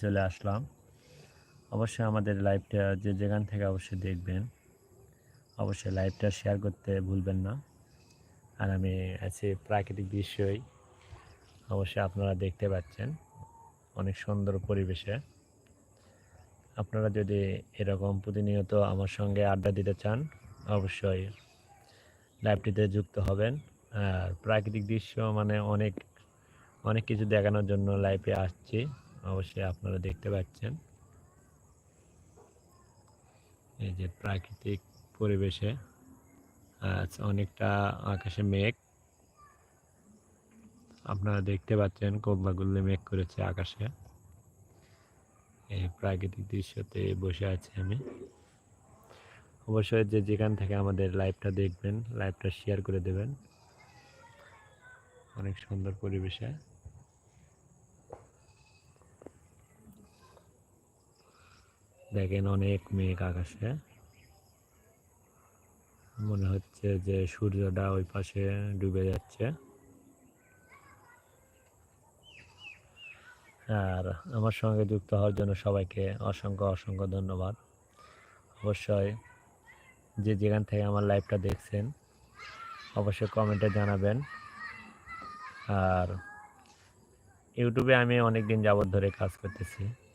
চলে আসলাম। অবশ্যই আমাদের লাইভটা যে যেখান থেকে অবশ্যই দেখবেন। অবশ্যই লাইভটা শেয়ার করতে ভুলবেন না। আর আমি আছি প্রাকৃতিক দৃশ্যই। অবশ্যই আপনারা দেখতে পাচ্ছেন অনেক সুন্দর পরিবেশে। আপনারা যদি এরকম প্রতিনিয়ত আমার সঙ্গে আড্ডা দিতে চান, অবশ্যই লাইভটিতে যুক্ত হবেন। আর প্রাকৃতিক দৃশ্য মানে অনেক অনেক কিছু দেখানোর জন্য লাইভে আসছি। অবশ্যই আপনারা দেখতে পাচ্ছেন। এই যে প্রাকৃতিক পরিবেশে আজ অনেকটা আকাশে মেঘ। আপনারা দেখতে পাচ্ছেন কোম্পাগুলো মেঘ করেছে আকাশে। এই প্রাকৃতিক দৃশ্যতে বসে আছি আমি। অবশ্যই যে যেখান থেকে আমাদের লাইভটা দেখবেন, লাইভটা শেয়ার করে দেবেন। অনেক সুন্দর পরিবেশে। দেখেন অনেক মেঘ আকাশে। মনে হচ্ছে যে সূর্যটা ওই পাশে ডুবে যাচ্ছে। আর আমার সঙ্গে যুক্ত হওয়ার জন্য সবাইকে অসংখ্য অসংখ্য ধন্যবাদ। অবশ্যই যে যেখান থেকে আমার লাইভটা দেখছেন, অবশ্যই কমেন্টে জানাবেন। আর ইউটিউবে আমি অনেক দিন যাবত ধরে কাজ করতেছি।